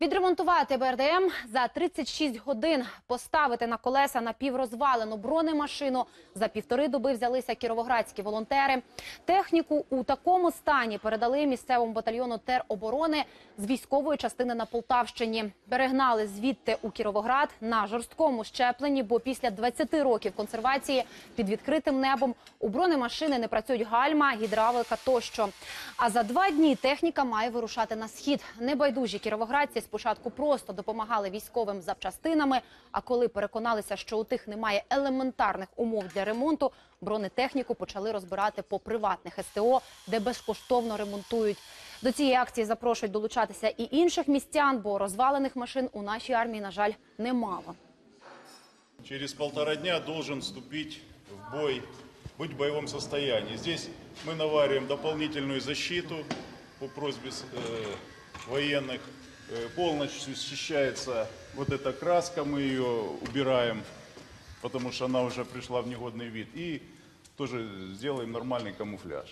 Відремонтувати БРДМ за 36 годин, поставити на колеса напіврозвалену бронемашину. За півтори доби взялися кіровоградські волонтери. Техніку у такому стані передали місцевому батальйону тероборони з військової частини на Полтавщині. Перегнали звідти у Кіровоград на жорсткому щепленні, бо після 20 років консервації під відкритим небом у бронемашини не працюють гальма, гідравлика тощо. А за два дні техніка має вирушати на схід. Небайдужі кіровоградці спочатку просто допомагали військовим запчастинами. А коли переконалися, що у тих немає елементарних умов для ремонту, бронетехніку почали розбирати по приватних СТО, де безкоштовно ремонтують. До цієї акції запрошують долучатися і інших містян, бо розвалених машин у нашій армії, на жаль, немало. Через полтора дня должен вступить в бой, быть в боевом состоянии. Здесь мы навариваем дополнительную защиту по просьбе э, военных. Э, полностью счищается вот эта краска, мы ее убираем, потому что она уже пришла в негодный вид. И тоже сделаем нормальный камуфляж.